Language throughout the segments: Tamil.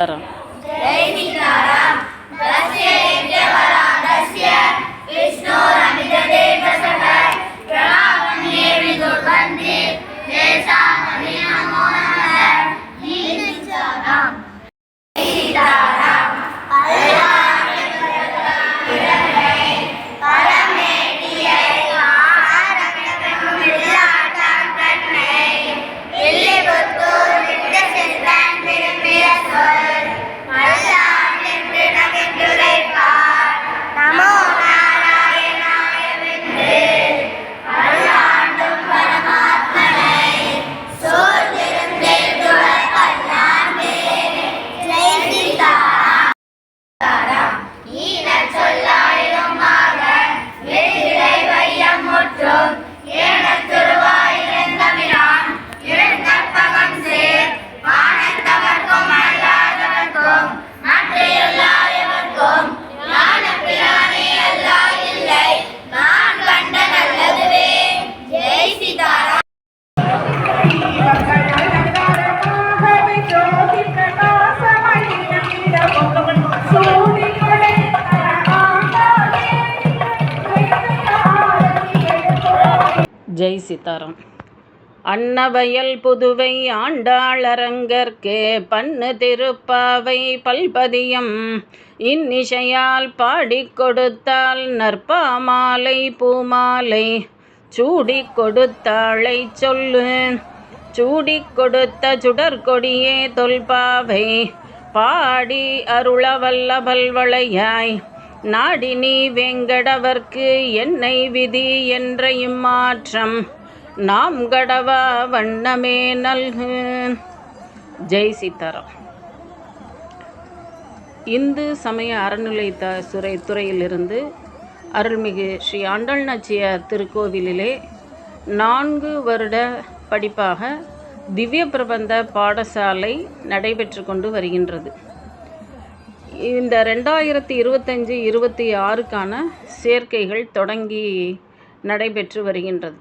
జై విష్ణు ஜெய் சீதாராம் அன்னவயல் புதுவை ஆண்டாளரங்கற்கே பண்ணு திருப்பாவை பல்பதியம். இன்னிசையால் பாடிக் கொடுத்தால் நற்பாமாலை பூமாலை. சூடி கொடுத்தாளை சொல்லு. சூடி கொடுத்த சுடற்கொடியே தொல்பாவை. பாடி அருளவல்ல பல்வளையாய் நாடினி வெங்கடவர்க்கு என்னை விதி என்ற இம்மாற்றம் நாம் கடவா வண்ணமே நல்கு. ஜெய் சீதாராம். இந்து சமய அறநிலைத்த துறை துறையிலிருந்து அருள்மிகு ஸ்ரீ ஆண்டாள் நாச்சியார் திருக்கோவிலிலே நான்கு வருட படிப்பாக திவ்ய பிரபந்த பாடசாலை நடைபெற்று கொண்டு வருகின்றது. இந்த ரெண்டாயிரத்தி இருபத்தஞ்சி இருபத்தி ஆறுக்கான சேர்க்கைகள் தொடங்கி நடைபெற்று வருகின்றது.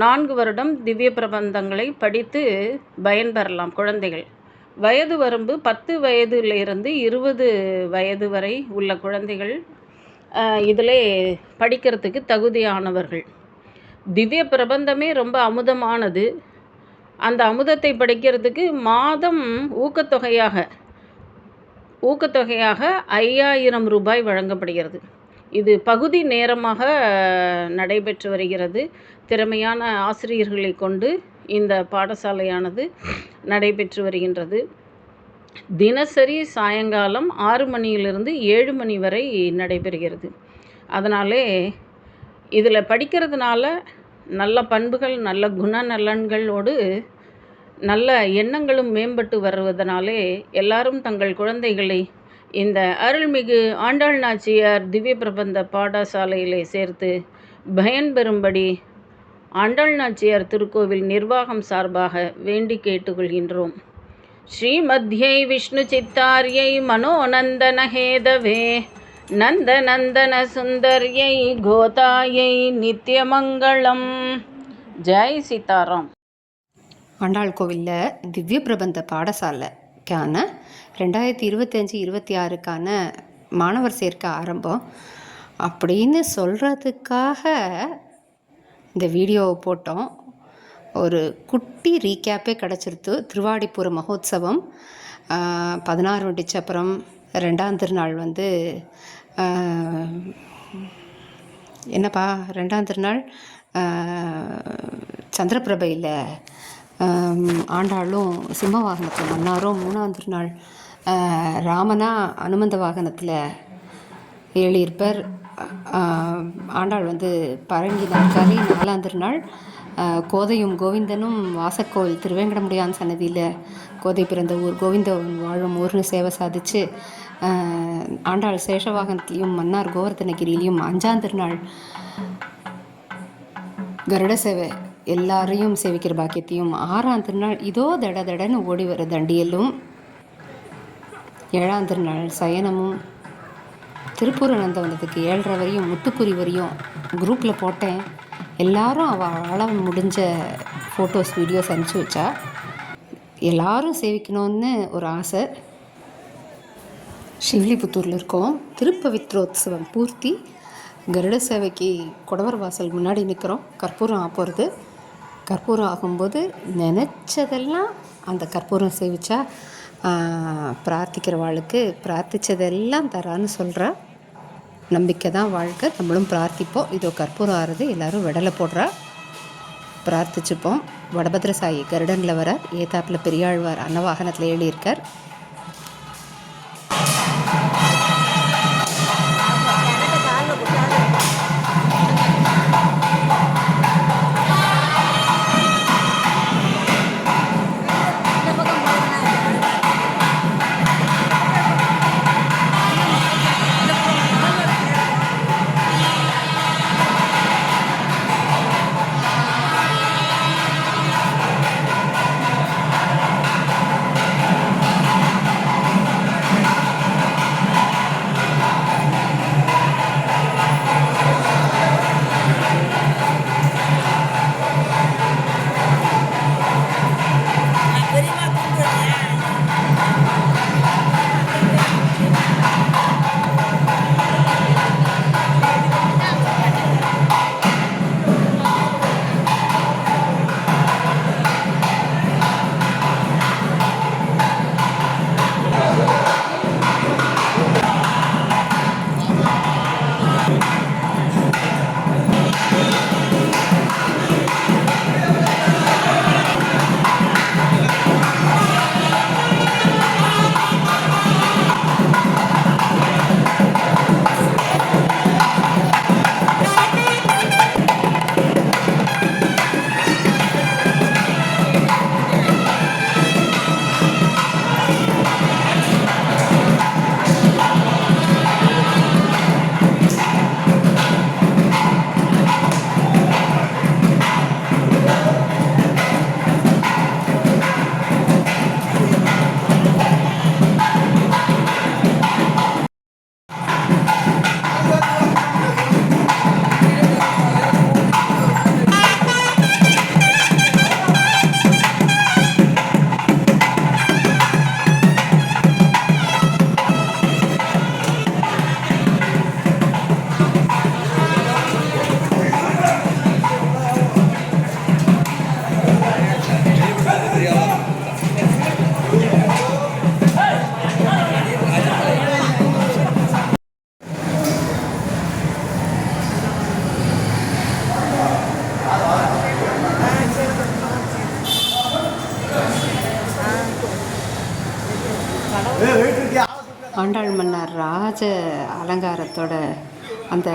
நான்கு வருடம் திவ்ய பிரபந்தங்களை படித்து பயன்பெறலாம் குழந்தைகள். வயது வரம்பு பத்து வயதிலிருந்து இருபது வயது வரை உள்ள குழந்தைகள் இதில் படிக்கிறதுக்கு தகுதியானவர்கள். திவ்ய பிரபந்தமே ரொம்ப அமுதமானது. அந்த அமுதத்தை படிக்கிறதுக்கு மாதம் ஊக்கத்தொகையாக ஊக்கத்தொகையாக ஐயாயிரம் ரூபாய் வழங்கப்படுகிறது. இது பகுதி நேரமாக நடைபெற்று வருகிறது. திறமையான ஆசிரியர்களை கொண்டு இந்த பாடசாலையானது நடைபெற்று வருகின்றது. தினசரி சாயங்காலம் ஆறு மணியிலிருந்து ஏழு மணி வரை நடைபெறுகிறது. அதனாலே இதில் படிக்கிறதுனால நல்ல பண்புகள் நல்ல குணநலன்களோடு நல்ல எண்ணங்களும் மேம்பட்டு வருவதனாலே எல்லாரும் தங்கள் குழந்தைகளை இந்த அருள்மிகு ஆண்டாள் நாச்சியார் திவ்ய பிரபந்த பாடசாலையிலே சேர்த்து பயன்பெறும்படி ஆண்டாள் நாச்சியார் திருக்கோவில் நிர்வாகம் சார்பாக வேண்டி கேட்டுக்கொள்கின்றோம். ஸ்ரீமத்யை விஷ்ணு சித்தாரியை மனோநந்தனஹேதவே நந்த நந்தன சுந்தர்யை கோதாயை நித்தியமங்களம் ஜெய் சீதாராம். ஆண்டாள் கோவிலில் திவ்ய பிரபந்த பாடசாலைக்கான ரெண்டாயிரத்தி இருபத்தஞ்சி இருபத்தி ஆறுக்கான மாணவர் சேர்க்கை ஆரம்பம். அப்படின்னு சொல்கிறதுக்காக இந்த வீடியோவை போட்டோம். ஒரு குட்டி ரீகேப்பே கிடச்சிருத்து. திருவாடிப்புற மகோத்சவம் பதினாறு வண்டிச்சப்பரம் ரெண்டாம் திருநாள் வந்து என்னப்பா? ரெண்டாம் திருநாள் சந்திரபிரபையில் ஆண்டாளும் சிம்ம வாகனத்தில் மன்னாரும் மூணாம் திருநாள் ராமனா அனுமந்த வாகனத்தில் ஏழியிருப்பர் ஆண்டாள் வந்து பரங்கி நாற்காலி நாலாம் திருநாள் கோதையும் கோவிந்தனும் வாசக்கோவில் திருவேங்கடமுடியான் சன்னதியில் கோதை பிறந்த ஊர் கோவிந்தன் வாழும் ஊர்னு சேவை சாதிச்சு ஆண்டாள் சேஷவாகனத்திலையும் மன்னார் கோவர்த்தனகிரியிலையும் அஞ்சாம் திருநாள் கருட சேவை எல்லாரையும் சேவிக்கிற பாக்கியத்தையும் ஆறாம் திருநாள் இதோ தட தடன்னு ஓடி வர தண்டியலும் ஏழாம் திருநாள் சயனமும் திருப்பூர் வந்ததுக்கு ஏழரை வரையும் முத்துக்குறி வரையும் குரூப்பில் போட்டேன். எல்லாரும் அவளால் முடிஞ்ச ஃபோட்டோஸ் வீடியோஸ் அனுப்பிச்சி வச்சா எல்லாரும் சேவிக்கணும்னு ஒரு ஆசை. ஸ்ரீவில்லிபுத்தூரில் இருக்கோம். திருப்பவித்ரோத்சவம் பூர்த்தி. கருட சேவைக்கு குடவர் வாசல் முன்னாடி நிற்கிறோம் கற்பூரம் ஆக போகிறது கற்பூரம் ஆகும்போது நினச்சதெல்லாம் அந்த கற்பூரம் சேவிச்சா பிரார்த்திக்கிறவாளுக்கு பிரார்த்திச்சதெல்லாம் தரான்னு சொல்கிறா நம்பிக்கை தான் வாழ்க்கை. நம்மளும் பிரார்த்திப்போம். இதோ கற்பூரம் ஆறுது. எல்லோரும் விடலை போடுறா. பிரார்த்திச்சுப்போம். வடபத்ர சாயி கருடனில் வர ஏத்தாப்பில் பெரியாழ்வார் அன்னவாகனத்தில் எழுதியிருக்கார். ஆண்டாள் மன்னர் ராஜ அலங்காரத்தோட அந்த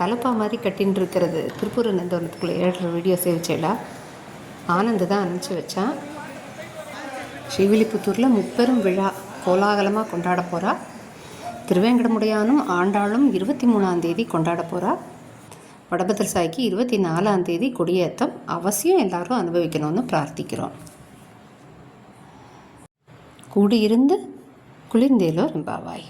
தலப்பா மாதிரி கட்டின்னு இருக்கிறது திருப்பூர் நந்தவனத்துக்குள்ளே ஏழுற வீடியோ சேவிச்சேலா ஆனந்து தான் அனுப்பிச்சி வச்சான். ஸ்ரீவில்லிபுத்தூரில் முப்பெரும் விழா கோலாகலமாக கொண்டாட போகிறா திருவேங்கடமுடையானும் ஆண்டாளும் இருபத்தி மூணாம் தேதி கொண்டாட போகிறா வடபத்திர சாய்க்கு இருபத்தி நாலாம் தேதி கொடியேற்றம் அவசியம் எல்லாரும் அனுபவிக்கணும்னு பிரார்த்திக்கிறோம். கூடியிருந்து குளிர்ந்தேலோ ரெம்பாவாய்